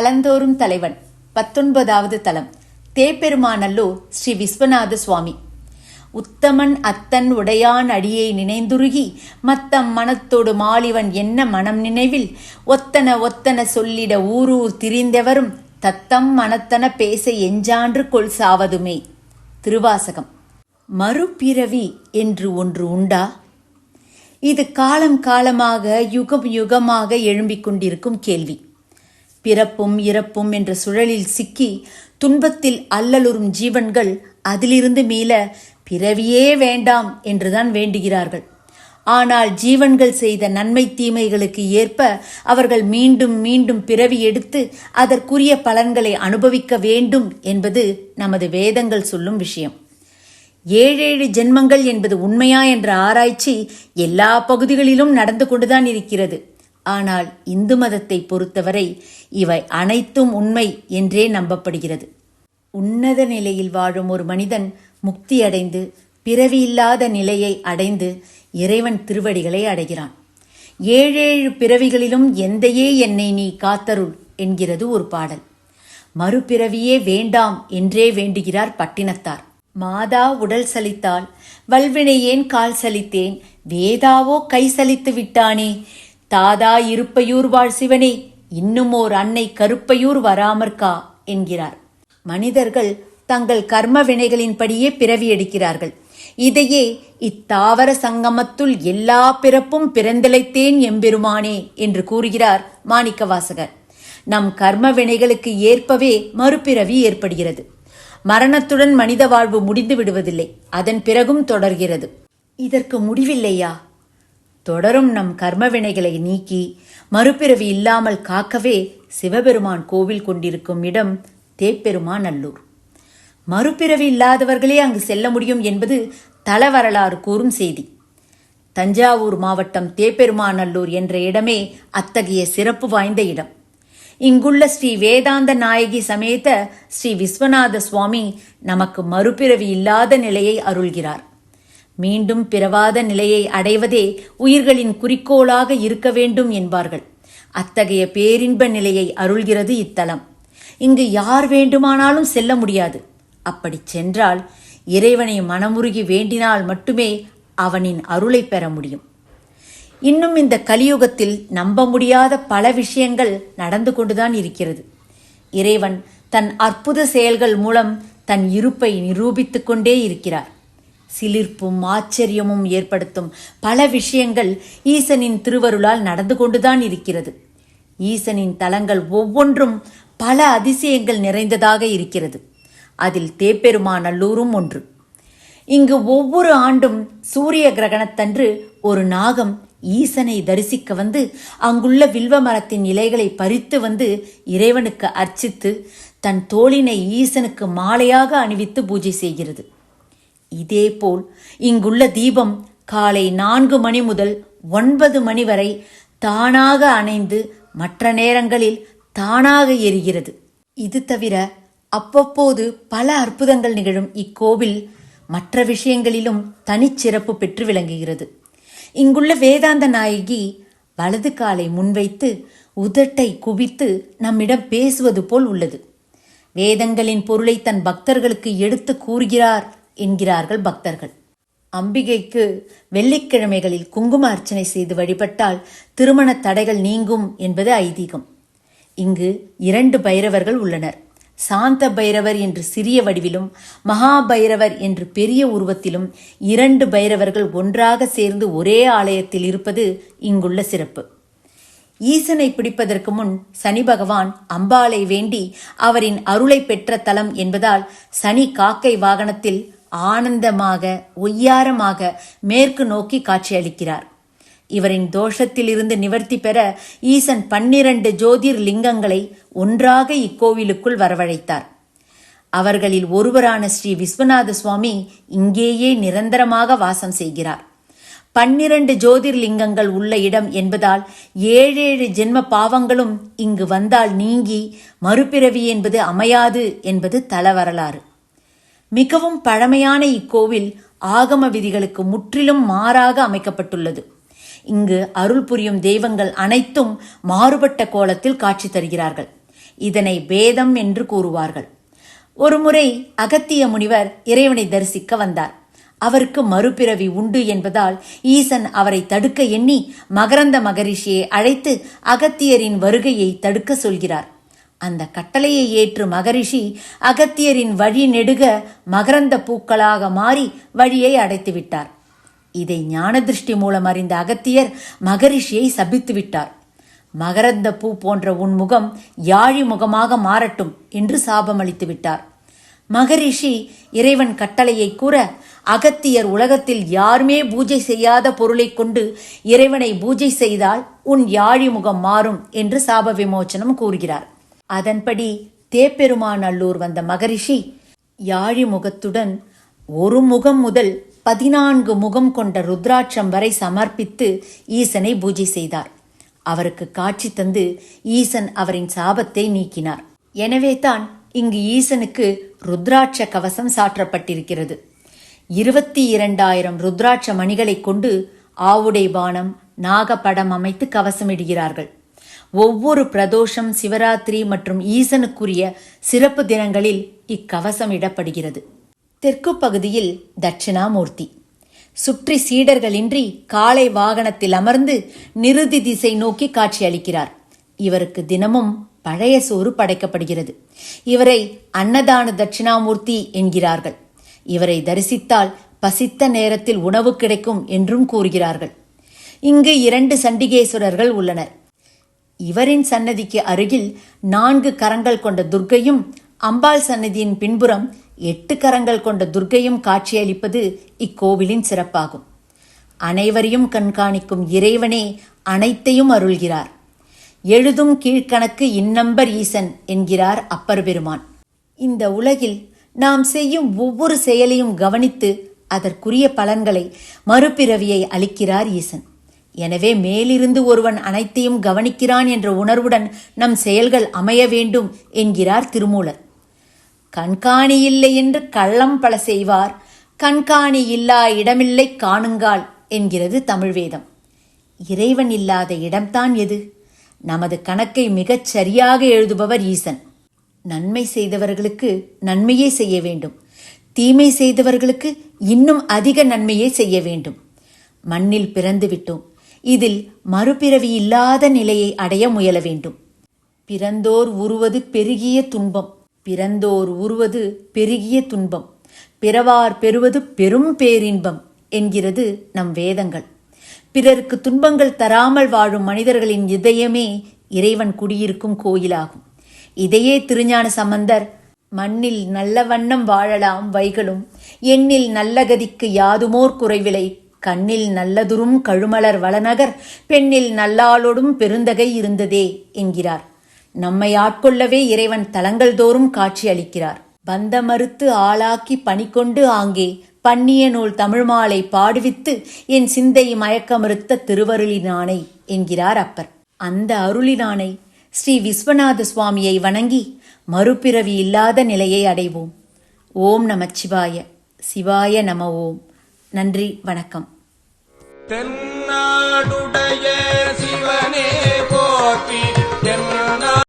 தலந்தோறும் தலைவன். பத்தொன்பதாவது தலம். தேப்பெருமாநல்லூர் ஸ்ரீ விஸ்வநாத சுவாமி. உத்தமன் அத்தன் உடையான் அடியை நினைந்துருகி மத்தம் மனத்தோடு மாலிவன் என்ன மனம் நினைவில் ஒத்தன ஒத்தன சொல்லிட ஊரூர் திரிந்தவரும் தத்தம் மனத்தன பேச எஞ்சான்று கொள் சாவதுமே. திருவாசகம். மறுபிறவி என்று ஒன்று உண்டா? இது காலம் காலமாக யுகம் யுகமாக எழும்பிக் கொண்டிருக்கும் கேள்வி. பிறப்பும் இறப்பும் என்ற சுழலில் சிக்கி துன்பத்தில் அல்லலுறும் ஜீவன்கள் அதிலிருந்து மீள பிறவியே வேண்டாம் என்றுதான் வேண்டுகிறார்கள். ஆனால் ஜீவன்கள் செய்த நன்மை தீமைகளுக்கு ஏற்ப அவர்கள் மீண்டும் மீண்டும் பிறவி எடுத்து அதற்குரிய பலன்களை அனுபவிக்க வேண்டும் என்பது நமது வேதங்கள் சொல்லும் விஷயம். ஏழேழு ஜென்மங்கள் என்பது உண்மையா என்ற ஆராய்ச்சி எல்லா பகுதிகளிலும் நடந்து கொண்டுதான் இருக்கிறது. ஆனால் இந்து மதத்தை பொறுத்தவரை இவை அனைத்தும் உண்மை என்றே நம்பப்படுகிறது. உன்னத நிலையில் வாழும் ஒரு மனிதன் முக்தி அடைந்து பிறவியில்லாத நிலையை அடைந்து இறைவன் திருவடிகளை அடைகிறான். ஏழேழு பிறவிகளிலும் எந்தையே என்னை நீ காத்தருள் என்கிறது ஒரு பாடல். மறுபிறவியே வேண்டாம் என்றே வேண்டுகிறார் பட்டினத்தார். மாதா உடல் சலித்தால் வல்வினை ஏன் கால் சலித்தேன் வேதாவோ கை சலித்து விட்டானே தாதா இருப்பையூர் வாழ் சிவனே இன்னும் ஓர் அன்னை கருப்பையூர் வராமற்கா? என்கிறார். மனிதர்கள் தங்கள் கர்ம வினைகளின்படியே பிறவி எடுக்கிறார்கள். இதையே இத்தாவர சங்கமத்துள் எல்லா பிறப்பும் பிறந்திழைத்தேன் எம்பெருமானே என்று கூறுகிறார் மாணிக்கவாசகர். நம் கர்ம வினைகளுக்கு ஏற்பவே மறுபிறவி ஏற்படுகிறது. மரணத்துடன் மனித வாழ்வு முடிந்து விடுவதில்லை. அதன் பிறகும் தொடர்கிறது. இதற்கு முடிவில்லையா? தொடரும் நம் கர்மவினைகளை நீக்கி மறுபிறவி இல்லாமல் காக்கவே சிவபெருமான் கோவில் கொண்டிருக்கும் இடம் தேப்பெருமான் நல்லூர் மறுபிறவி இல்லாதவர்களே அங்கு செல்ல முடியும் என்பது தல வரலாறு கூறும் செய்தி. தஞ்சாவூர் மாவட்டம் தேப்பெருமாநல்லூர் என்ற இடமே அத்தகைய சிறப்பு வாய்ந்த இடம். இங்குள்ள ஸ்ரீ வேதாந்த நாயகி சமேத ஸ்ரீ விஸ்வநாத சுவாமி நமக்கு மறுபிறவி இல்லாத நிலையை அருள்கிறார். மீண்டும் பிறவாத நிலையை அடைவதே உயிர்களின் குறிக்கோளாக இருக்க வேண்டும் என்பார்கள். அத்தகைய பேரின்ப நிலையை அருள்கிறது இத்தலம். இங்கு யார் வேண்டுமானாலும் செல்ல முடியாது. அப்படி சென்றால் இறைவனை மனமுருகி வேண்டினால் மட்டுமே அவனின் அருளை பெற முடியும். இன்னும் இந்த கலியுகத்தில் நம்ப முடியாத பல விஷயங்கள் நடந்து கொண்டுதான் இருக்கிறது. இறைவன் தன் அற்புத செயல்கள் மூலம் தன் இருப்பை நிரூபித்துக்கொண்டே இருக்கிறார். சிலிர்ப்பும் ஆச்சரியமும் ஏற்படுத்தும் பல விஷயங்கள் ஈசனின் திருவருளால் நடந்து கொண்டுதான் இருக்கிறது. ஈசனின் தலங்கள் ஒவ்வொன்றும் பல அதிசயங்கள் நிறைந்ததாக இருக்கிறது. அதில் தேப்பெருமாநல்லூரும் ஒன்று. இங்கு ஒவ்வொரு ஆண்டும் சூரிய கிரகணத்தன்று ஒரு நாகம் ஈசனை தரிசிக்க வந்து அங்குள்ள வில்வ மரத்தின் இலைகளை பறித்து வந்து இறைவனுக்கு அர்ச்சித்து தன் தோளினை ஈசனுக்கு மாலையாக அணிவித்து பூஜை செய்கிறது. இதேபோல் இங்குள்ள தீபம் காலை நான்கு மணி முதல் ஒன்பது மணி வரை தானாக அணைந்து மற்ற நேரங்களில் தானாக எரிகிறது. இது தவிர அவ்வப்போது பல அற்புதங்கள் நிகழும் இக்கோவில் மற்ற விஷயங்களிலும் தனிச்சிறப்பு பெற்று விளங்குகிறது. இங்குள்ள வேதாந்த நாயகி வலது காலை முன்வைத்து உதட்டை குவித்து நம்மிடம் பேசுவது போல் உள்ளது. வேதங்களின் பொருளை தன் பக்தர்களுக்கு எடுத்து கூறுகிறார். என்கிறார்கள் பக்தர்கள். அம்பிகைக்கு வெள்ளிக்கிழமைகளில் குங்கும அர்ச்சனை செய்து வழிபட்டால் திருமண தடைகள் நீங்கும் என்பது ஐதீகம். இங்கு இரண்டு பைரவர்கள் உள்ளனர். சாந்த பைரவர் என்று சிறிய வடிவிலும் மகா பைரவர் என்று பெரிய உருவத்திலும் இரண்டு பைரவர்கள் ஒன்றாக சேர்ந்து ஒரே ஆலயத்தில் இருப்பது இங்குள்ள சிறப்பு. ஈசனை பிடிப்பதற்கு முன் சனி பகவான் அம்பாளை வேண்டி அவரின் அருளை பெற்ற தலம் என்பதால் சனி காக்கை வாகனத்தில் ஆனந்தமாக ஒய்யாரமாக மேற்கு நோக்கி காட்சியளிக்கிறார். இவரின் தோஷத்திலிருந்து நிவர்த்தி பெற ஈசன் பன்னிரண்டு ஜோதிர் லிங்கங்களை ஒன்றாக இக்கோவிலுக்குள் வரவழைத்தார். அவர்களில் ஒருவரான ஸ்ரீ விஸ்வநாத சுவாமி இங்கேயே நிரந்தரமாக வாசம் செய்கிறார். பன்னிரண்டு ஜோதிர்லிங்கங்கள் உள்ள இடம் என்பதால் ஏழேழு ஜென்ம பாவங்களும் இங்கு வந்தால் நீங்கி மறுபிறவி என்பது அமையாது என்பது தல வரலாறு மிகவும் பழமையான இக்கோவில் ஆகம விதிகளுக்கு முற்றிலும் மாறாக அமைக்கப்பட்டுள்ளது. இங்கு அருள் புரியும் தெய்வங்கள் அனைத்தும் மாறுபட்ட கோலத்தில் காட்சி தருகிறார்கள். இதனை பேதம் என்று கூறுவார்கள். ஒருமுறை அகத்திய முனிவர் இறைவனை தரிசிக்க வந்தார். அவருக்கு மறுபிறவி உண்டு என்பதால் ஈசன் அவரை தடுக்க எண்ணி மகரந்த மகரிஷியை அழைத்து அகத்தியரின் வருகையை தடுக்க சொல்கிறார். அந்த கட்டளையை ஏற்று மகரிஷி அகத்தியரின் வழி நெடுக மகரந்த பூக்களாக மாறி வழியை அடைத்து விட்டார். இதை ஞான திருஷ்டி மூலம் அறிந்த அகத்தியர் மகரிஷியை சபித்து விட்டார். மகரந்த பூ போன்ற உன் முகம் யாழி முகமாக மாறட்டும் என்று சாபமளித்து விட்டார். மகரிஷி இறைவன் கட்டளையை கூற அகத்தியர் உலகத்தில் யாருமே பூஜை செய்யாத பொருளைக் கொண்டு இறைவனை பூஜை செய்தால் உன் யாழி முகம் மாறும் என்று சாப விமோச்சனம் கூறுகிறார். அதன்படி தேப்பெருமாநல்லூர் வந்த மகரிஷி யாழி முகத்துடன் ஒரு முகம் முதல் பதினான்கு முகம் கொண்ட ருத்ராட்சம் வரை சமர்ப்பித்து ஈசனை பூஜை செய்தார். அவருக்கு காட்சி தந்து ஈசன் அவரின் சாபத்தை நீக்கினார். எனவே தான் இங்கு ஈசனுக்கு ருத்ராட்ச கவசம் சாற்றப்பட்டிருக்கிறது. இருபத்தி இரண்டாயிரம் ருத்ராட்ச மணிகளைக் கொண்டு ஆவுடை பானம் நாகப்படம் அமைத்து கவசமிடுகிறார்கள். ஒவ்வொரு பிரதோஷம் சிவராத்திரி மற்றும் ஈசனுக்குரிய சிறப்பு தினங்களில் இக்கவசம் இடப்படுகிறது. தெற்கு பகுதியில் தட்சிணாமூர்த்தி. சுற்றி சீடர்களின்றி காலை வாகனத்தில் அமர்ந்து நிறுதி திசை நோக்கி காட்சியளிக்கிறார் இவருக்கு தினமும் பழைய சோறு படைக்கப்படுகிறது. இவரை அன்னதான தட்சிணாமூர்த்தி என்கிறார்கள். இவரை தரிசித்தால் பசித்த நேரத்தில் உணவு கிடைக்கும் என்றும் கூறுகிறார்கள். இங்கு இரண்டு சண்டிகேஸ்வரர்கள் உள்ளனர். இவரின் சன்னதிக்கு அருகில் நான்கு கரங்கள் கொண்ட துர்க்கையும் அம்பாள் சன்னதியின் பின்புறம் எட்டு கரங்கள் கொண்ட துர்க்கையும் காட்சியளிப்பது இக்கோவிலின் சிறப்பாகும். அனைவரையும் கண்காணிக்கும் இறைவனே அனைத்தையும் அருள்கிறார். எழுதும் கீழ்கணக்கு இன்னம்பர் ஈசன் என்கிறார் அப்பர் பெருமான் இந்த உலகில் நாம் செய்யும் ஒவ்வொரு செயலையும் கவனித்து அதற்குரிய பலன்களை மறுபிறவியை அளிக்கிறார் ஈசன். எனவே மேலிருந்து ஒருவன் அனைத்தையும் கவனிக்கிறான் என்ற உணர்வுடன் நம் செயல்கள் அமைய வேண்டும் என்கிறார் திருமூலர். கண்காணி இல்லை என்று கள்ளம் பல செய்வார். கண்காணி இல்லா இடமில்லை காணுங்கால் என்கிறது தமிழ் வேதம். இறைவன் இல்லாத இடம்தான் எது? நமது கணக்கை மிகச் சரியாக எழுதுபவர் ஈசன். நன்மை செய்தவர்களுக்கு நன்மையே செய்ய வேண்டும். தீமை செய்தவர்களுக்கு இன்னும் அதிக நன்மையே செய்ய வேண்டும். மண்ணில் பிறந்து விட்டோம். இதில் மறுபிறவி இல்லாத நிலையை அடைய முயல வேண்டும். பிறந்தோர் உருவது பெருகிய துன்பம். பிறந்தோர் உருவது பெருகிய துன்பம். பிறவார் பெறுவது பெரும் பேரின்பம் என்கிறது நம் வேதங்கள். பிறருக்கு துன்பங்கள் தராமல் வாழும் மனிதர்களின் இதயமே இறைவன் குடியிருக்கும் கோயிலாகும். இதையே திருஞான சம்பந்தர் மண்ணில் நல்ல வண்ணம் வாழலாம் வைகளும் எண்ணில் நல்ல கதிக்கு யாதுமோர் குறைவிலை கண்ணில் நல்லதுரும் கழுமலர் வளநகர் பெண்ணில் நல்லாளோடும் பெருந்தகை இருந்ததே என்கிறார். நம்மை ஆட்கொள்ளவே இறைவன் தலங்கள் தோறும் காட்சி அளிக்கிறார் பந்த மறுத்து ஆளாக்கி பணிக்கொண்டு ஆங்கே பண்ணிய நூல் தமிழ் மாலை பாடுவித்து என் சிந்தை மயக்கமறுத்த திருவருளினானை என்கிறார் அப்பர். அந்த அருளினானை ஸ்ரீ விஸ்வநாத சுவாமியை வணங்கி மறுபிறவி இல்லாத நிலையை அடைவோம். ஓம் நமச்சிவாய சிவாய நம ஓம். நன்றி வணக்கம். தென்னாடுடைய சிவனே போற்றி.